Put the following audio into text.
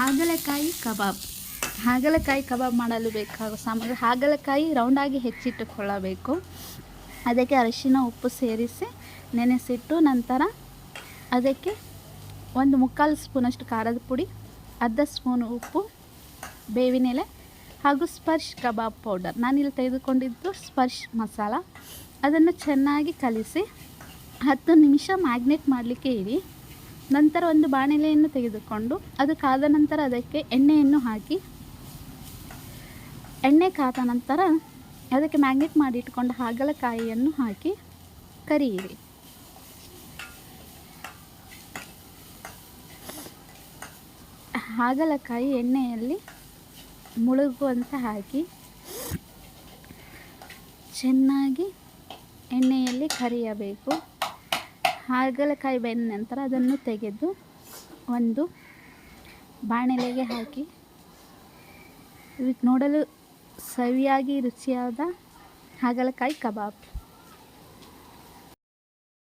ಹಾಗಲಕಾಯಿ ಕಬಾಬ್. ಹಾಗಲಕಾಯಿ ಕಬಾಬ್ ಮಾಡಲು ಬೇಕಾಗುವ ಸಾಮಗ್ರಿ ಹಾಗಲಕಾಯಿ ರೌಂಡಾಗಿ ಹೆಚ್ಚಿಟ್ಟುಕೊಳ್ಳಬೇಕು. ಅದಕ್ಕೆ ಅರಿಶಿನ, ಉಪ್ಪು ಸೇರಿಸಿ ನೆನೆಸಿಟ್ಟು ನಂತರ ಅದಕ್ಕೆ ಒಂದು ಮುಕ್ಕಾಲು ಸ್ಪೂನಷ್ಟು ಖಾರದ ಪುಡಿ, ಅರ್ಧ ಸ್ಪೂನ್ ಉಪ್ಪು, ಬೇವಿನೆಲೆ ಹಾಗೂ ಸ್ಪರ್ಶ್ ಕಬಾಬ್ ಪೌಡರ್. ನಾನಿಲ್ಲಿ ತೆಗೆದುಕೊಂಡಿದ್ದು ಸ್ಪರ್ಶ್ ಮಸಾಲ. ಅದನ್ನು ಚೆನ್ನಾಗಿ ಕಲಿಸಿ ಹತ್ತು ನಿಮಿಷ ಮ್ಯಾಗ್ನೇಟ್ ಮಾಡಲಿಕ್ಕೆ ಇಡಿ. ನಂತರ ಒಂದು ಬಾಣಲೆಯನ್ನು ತೆಗೆದುಕೊಂಡು ಅದು ಕಾದ ನಂತರ ಅದಕ್ಕೆ ಎಣ್ಣೆಯನ್ನು ಹಾಕಿ, ಎಣ್ಣೆ ಕಾದ ನಂತರ ಅದಕ್ಕೆ ಮ್ಯಾಗ್ನೆಟ್ ಮಾಡಿ ಇಟ್ಕೊಂಡ ಹಾಗಲಕಾಯಿಯನ್ನು ಹಾಕಿ ಕರಿಯಿರಿ. ಹಾಗಲಕಾಯಿ ಎಣ್ಣೆಯಲ್ಲಿ ಮುಳುಗುವಂತೆ ಹಾಕಿ, ಚೆನ್ನಾಗಿ ಎಣ್ಣೆಯಲ್ಲಿ ಕರಿಯಬೇಕು. ಹಾಗಲಕಾಯಿ ಬೆಂದ ನಂತರ ಅದನ್ನು ತೆಗೆದು ಒಂದು ಬಾಣಲೆಗೆ ಹಾಕಿ. ಇದಕ್ಕೆ ನೋಡಲು ಸವಿಯಾಗಿ ರುಚಿಯಾದ ಹಾಗಲಕಾಯಿ ಕಬಾಬ್.